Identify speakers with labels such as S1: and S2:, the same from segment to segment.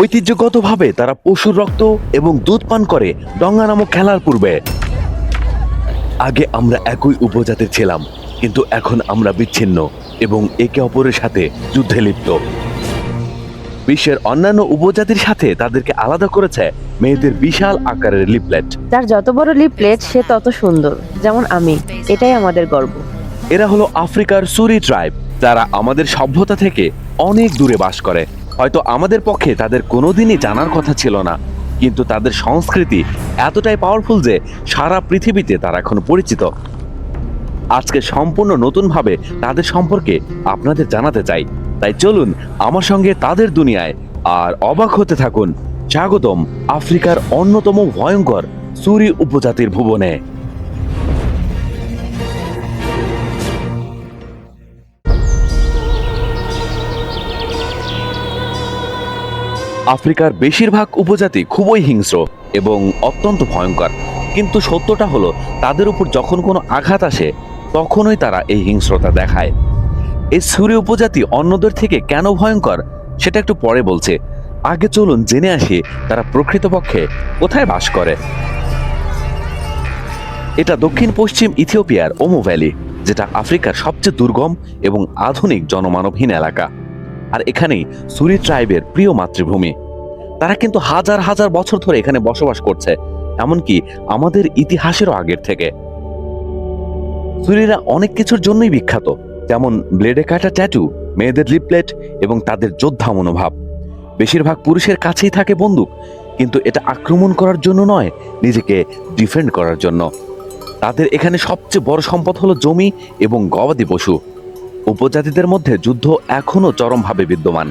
S1: ঐতিহ্যগতভাবে তারা পশুর রক্ত এবং দুধ পান করে ডঙ্গা নামক খেলার পূর্বে। আগে আমরা একই উপজাতির ছিলাম কিন্তু এখন আমরা বিচ্ছিন্ন এবং একে অপরের সাথে যুদ্ধে লিপ্ত। বিশ্বের অন্যান্য উপজাতির সাথে তাদেরকে আলাদা করেছে মেয়েদের বিশাল আকারের লিপলেট।
S2: যার যত বড় লিপলেট সে তত সুন্দর যেমন আমি। এটাই আমাদের গর্ব।
S1: এরা হলো আফ্রিকার সুরি ট্রাইব যারা আমাদের সভ্যতা থেকে অনেক দূরে বাস করে। হয়তো আমাদের পক্ষে তাদের কোনোদিনই জানার কথা ছিল না। কিন্তু তাদের সংস্কৃতি এতটাই পাওয়ারফুল যে সারা পৃথিবীতে তারা এখন পরিচিত। আজকে সম্পূর্ণ নতুনভাবে তাদের সম্পর্কে আপনাদের জানাতে চাই। তাই চলুন আমার সঙ্গে তাদের দুনিয়ায় আর অবাক হতে থাকুন স্বাগতম আফ্রিকার অন্যতম ভয়ঙ্কর সুরি উপজাতির ভুবনে। আফ্রিকার বেশিরভাগ উপজাতি খুবই হিংস্র এবং অত্যন্ত ভয়ঙ্কর। কিন্তু সত্যটা হলো, তাদের উপর যখন কোনো আঘাত আসে, তখনই তারা এই হিংস্রতা দেখায়। এই সুরি উপজাতি অন্যদের থেকে কেন ভয়ঙ্কর, সেটা একটু পরে বলছে। আগে চলুন জেনে আসি তারা প্রকৃতপক্ষে কোথায় বাস করে। এটা দক্ষিণ পশ্চিম ইথিওপিয়ার ওমো ভ্যালি, যেটা আফ্রিকার সবচেয়ে দুর্গম এবং আধুনিক জনমানবহীন এলাকা। আর এখানেই সুরি ট্রাইবের প্রিয় মাতৃভূমি। তারা কিন্তু হাজার হাজার বছর ধরে এখানে বসবাস করছে, এমনকি আমাদের ইতিহাসেরও আগের থেকে। সুরিরা অনেক কিছুর জন্যই বিখ্যাত, যেমন ব্লেডে কাটা ট্যাটু, মেয়েদের লিপলেট এবং তাদের যোদ্ধা মনোভাব। বেশিরভাগ পুরুষের কাছেই থাকে বন্দুক, কিন্তু এটা আক্রমণ করার জন্য নয়, নিজেকে ডিফেন্ড করার জন্য। তাদের এখানে সবচেয়ে বড় সম্পদ হলো জমি এবং গবাদি পশু। উপজাতিদের মধ্যে যুদ্ধ এখনও চরমভাবে বিদ্যমান।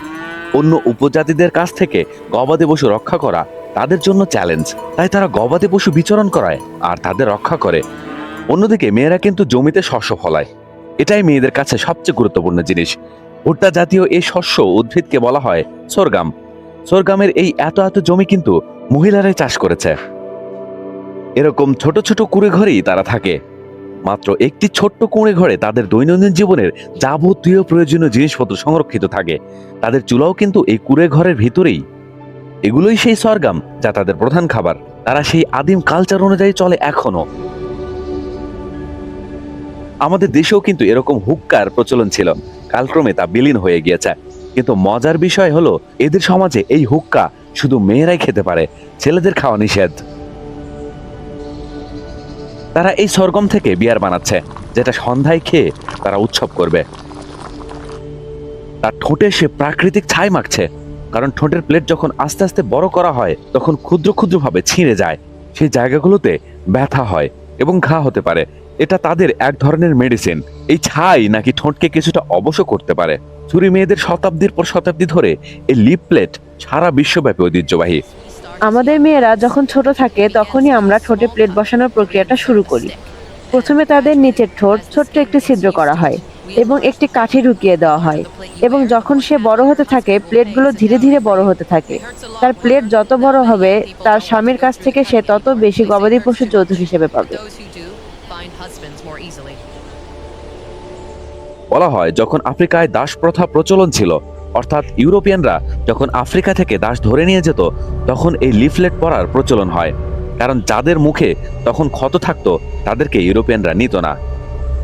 S1: অন্য উপজাতিদের কাছ থেকে গবাদি পশু রক্ষা করা তাদের জন্য চ্যালেঞ্জ। তাই তারা গবাদি পশু বিচরণ করায় আর তাদের রক্ষা করে। অন্যদিকে মেয়েরা কিন্তু জমিতে শস্য ফলায়। এটাই মেয়েদের কাছে সবচেয়ে গুরুত্বপূর্ণ জিনিস। ভুট্টা জাতীয় এই শস্য উদ্ভিদকে বলা হয় সোরগাম। সোরগামের এই এত এত জমি কিন্তু মহিলারাই চাষ করেছে। এরকম ছোট ছোট কুড়ে ঘরেই তারা থাকে। মাত্র একটি ছোট্ট কুঁড়ে ঘরে তাদের দৈনন্দিন জীবনের যাবতীয় প্রয়োজনীয় জিনিসপত্র সংরক্ষিত থাকে। তাদের চুলাও কিন্তু এই কুঁড়ে ঘরের ভিতরেই। এগুলোই সেই সরগাম যা তাদের প্রধান খাবার। তারা সেই আদিম কালচার অনুযায়ী চলে এখনও। আমাদের দেশেও কিন্তু এরকম হুক্কার প্রচলন ছিল। কালক্রমে তা বিলীন হয়ে গিয়েছে। কিন্তু মজার বিষয় হলো, এদের সমাজে এই হুক্কা শুধু মেয়েরাই খেতে পারে, ছেলেদের খাওয়া নিষেধ। তারা এই সরগম থেকে বিয়ার বানাচ্ছে, যেটা সন্ধ্যায় খেয়ে তারা উৎসব করবে। তার ঠোঁটে সে প্রাকৃতিক ছাই মাখছে, কারণ ঠোঁটের প্লেট যখন আস্তে আস্তে বড় করা হয়, তখন ক্ষুদ্র ক্ষুদ্রভাবে ছিঁড়ে যায়। সেই জায়গাগুলোতে ব্যথা হয় এবং ঘা হতে পারে। এটা তাদের এক ধরনের মেডিসিন এই ছাই নাকি ঠোঁটকে কিছুটা অবশ করতে পারে। ছুরি মেয়েদের শতাব্দীর পর শতাব্দী ধরে এই লিপ প্লেট সারা বিশ্বব্যাপী ঐতিহ্যবাহী।
S2: আমাদের মেয়েরা যখন ছোট থাকে, তখনই আমরা ঠোঁটে প্লেট বসানোর প্রক্রিয়াটা শুরু করি প্রথমে তাদের নিচের ঠোঁট ছোট্ট একটি ছিদ্র করা হয় এবং একটি কাঠি ঢুকিয়ে দেওয়া হয় এবং যখন সে বড় হতে থাকে, প্লেটগুলো ধীরে ধীরে বড় হতে থাকে তার প্লেট যত বড় হবে, তার স্বামীর কাছ থেকে সে তত বেশি গবাদি পশু যৌতুক হিসেবে পাবে.
S1: বলা হয়, যখন আফ্রিকায় দাস প্রথা প্রচলন ছিল অর্থাৎ ইউরোপিয়ানরা যখন আফ্রিকা থেকে দাস ধরে নিয়ে যেত, তখন এই লিফলেট পড়ার প্রচলন হয়। কারণ যাদের মুখে তখন ক্ষত থাকতো, তাদেরকে ইউরোপিয়ানরা নিত না।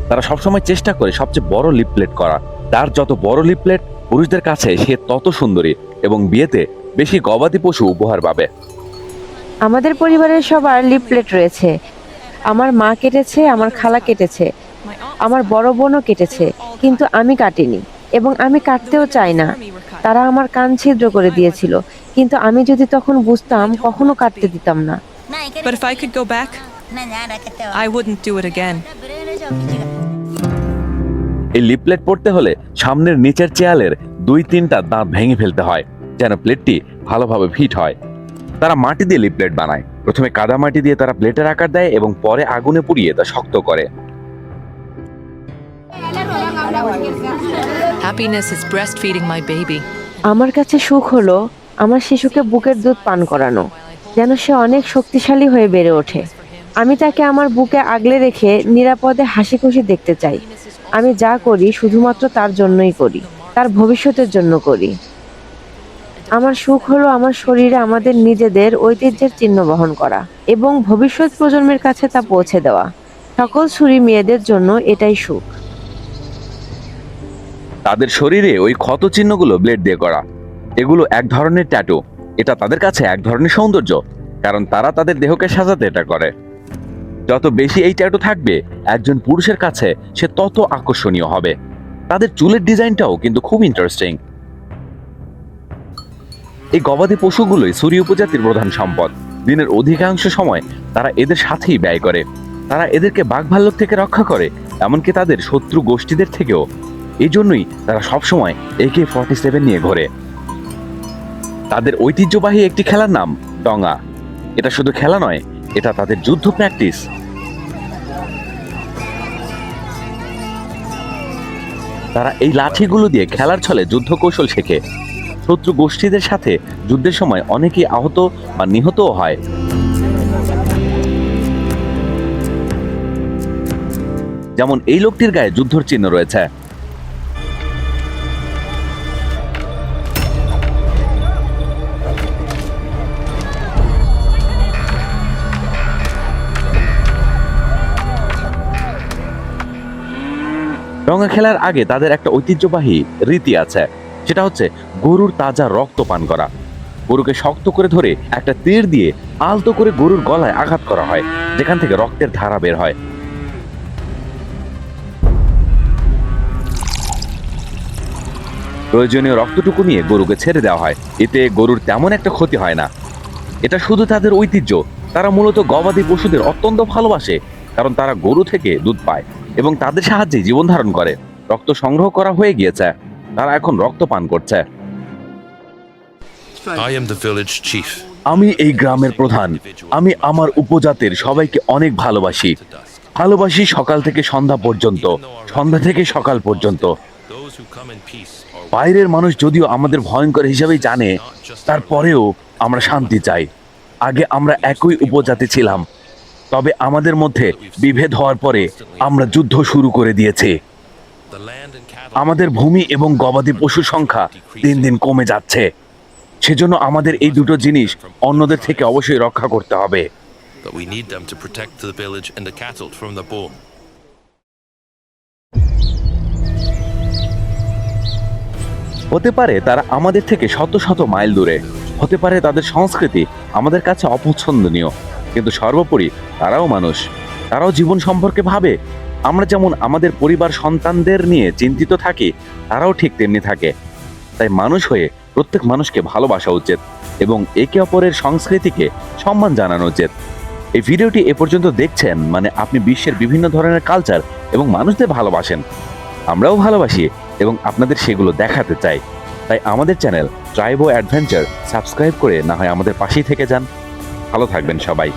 S1: তারা সবসময় চেষ্টা করে সবচেয়ে বড় লিফলেট করা। তার যত বড় লিফলেট পুরুষদের কাছে, সে তত সুন্দরী এবং বিয়েতে বেশি গবাদি পশু উপহার পাবে।
S2: আমাদের পরিবারের সবার লিপ প্লেট রয়েছে। আমার মা কেটেছে, আমার খালা কেটেছে, আমার বড় বোনও কেটেছে, কিন্তু আমি কাটিনি। এবং আমি কাটতেও চাই না। তারা আমার কান ছিদ্র করে দিয়েছিল। কিন্তু আমি যদি তখন বুঝতাম কখনো কাটতে দিতাম না।
S3: But if I could go back, I wouldn't do it again.
S1: এই লিপলেট পড়তে হলে সামনের নিচের চেয়ালের দুই তিনটা দাঁত ভেঙে ফেলতে হয় যেন প্লেটটি ভালোভাবে ফিট হয়। তারা মাটি দিয়ে লিপলেট বানায়। প্রথমে কাদা মাটি দিয়ে তারা প্লেটের আকার দেয় এবং পরে আগুনে পুড়িয়ে তা শক্ত করে।
S4: Happiness is breastfeeding my baby.
S2: আমার কাছে সুখ হলো আমার শিশুকে বুকের দুধ পান করানো, যেন সে অনেক শক্তিশালী হয়ে বেড়ে ওঠে। আমি তাকে আমার বুকে আগলে রেখে নিরাপদে হাসি খুশি দেখতে চাই। আমি যা করি শুধুমাত্র তার জন্যই করি, তার ভবিষ্যতের জন্য করি। আমার সুখ হলো আমার শরীরে আমাদের নিজেদের ঐতিহ্যের চিহ্ন বহন করা এবং ভবিষ্যৎ প্রজন্মের কাছে তা পৌঁছে দেওয়া। সকল ছুরি মেয়েদের জন্য এটাই সুখ।
S1: তাদের শরীরে ওই ক্ষত চিহ্নগুলো ব্লেড দিয়ে করা এগুলো এক ধরনের ট্যাটু। এটা তাদের কাছে এক ধরনের সৌন্দর্য, কারণ তারা তাদের দেহকে সাজাতে এটা করে। যত বেশি এই ট্যাটু থাকবে, একজন পুরুষের কাছে সে তত আকর্ষণীয় হবে। তাদের চুলের ডিজাইনটাও কিন্তু খুব ইন্টারেস্টিং এই গবাদি পশুগুলোই সুরি উপজাতির প্রধান সম্পদ। দিনের অধিকাংশ সময় তারা এদের সাথেই ব্যয় করে। তারা এদেরকে বাঘভাল্লুক থেকে রক্ষা করে, এমনকি তাদের শত্রু গোষ্ঠীদের থেকেও। এই জন্যই তারা সবসময় একে ফর্টি সেভেন নিয়ে ঘোরে। তাদের ঐতিহ্যবাহী একটি খেলার নাম ডঙ্গা। এটা শুধু খেলা নয়, এটা তাদের যুদ্ধ প্র্যাকটিস। তারা এই লাঠিগুলো দিয়ে খেলার ছলে যুদ্ধ কৌশল শেখে। শত্রু গোষ্ঠীদের সাথে যুদ্ধের সময় অনেকেই আহত বা নিহতও হয়। যেমন এই লোকটির গায়ে যুদ্ধর চিহ্ন রয়েছে। রঙা খেলার আগে তাদের একটা ঐতিহ্যবাহী রীতি আছে। সেটা হচ্ছে গরুর তাজা রক্ত পান করা। গরুকে শক্ত করে ধরে একটা তীর দিয়ে আলতো করে গরুর গলায় আঘাত করা হয়, যেখান থেকে রক্তের ধারা বের হয়। প্রয়োজনীয় রক্তটুকু নিয়ে গরুকে ছেড়ে দেওয়া হয়। এতে গরুর তেমন একটা ক্ষতি হয় না। এটা শুধু তাদের ঐতিহ্য। তারা মূলত গবাদি পশুদের অত্যন্ত ভালোবাসে। কারণ তারা গরু থেকে দুধ পায় এবং তাদের সাহায্যে জীবন ধারণ করে। রক্ত সংগ্রহ করা হয়ে গিয়েছে। তারা এখন রক্ত পান করছে।
S5: I am the village chief.
S1: আমি এই গ্রামের প্রধান। আমি আমার উপজাতির সবাইকে অনেক ভালোবাসি। ভালোবাসি সকাল থেকে সন্ধ্যা পর্যন্ত সন্ধ্যা থেকে সকাল পর্যন্ত। বাইরের মানুষ যদিও আমাদের ভয়ঙ্কর হিসাবে জানে তারপরেও আমরা শান্তি চাই। আগে আমরা একই উপজাতি ছিলাম। তবে আমাদের মধ্যে বিভেদ হওয়ার পরে আমরা যুদ্ধ শুরু করে দিয়েছি. আমাদের ভূমি এবং গবাদি পশুর সংখ্যা দিন দিন কমে যাচ্ছে সেজন্য আমাদের এই দুটো জিনিস অন্যদের থেকে অবশ্যই রক্ষা করতে হবে. হতে পারে তারা আমাদের থেকে শত শত মাইল দূরে হতে পারে তাদের সংস্কৃতি আমাদের কাছে অপছন্দনীয় কিন্তু সর্বোপরি তারাও মানুষ। তারাও জীবন সম্পর্কে ভাবে। আমরা যেমন আমাদের পরিবার সন্তানদের নিয়ে চিন্তিত থাকি, তারাও ঠিক তেমনি থাকে। তাই মানুষ হয়ে প্রত্যেক মানুষকে ভালোবাসা উচিত এবং একে অপরের সংস্কৃতিকে সম্মান জানানো উচিত। এই ভিডিওটি এ পর্যন্ত দেখছেন মানে আপনি বিশ্বের বিভিন্ন ধরনের কালচার এবং মানুষদের ভালোবাসেন। আমরাও ভালোবাসি এবং আপনাদের সেগুলো দেখাতে চাই। তাই আমাদের চ্যানেল ট্রাইবো অ্যাডভেঞ্চার সাবস্ক্রাইব করে না হয় আমাদের পাশেই থেকে যান। ভালো থাকবেন সবাই।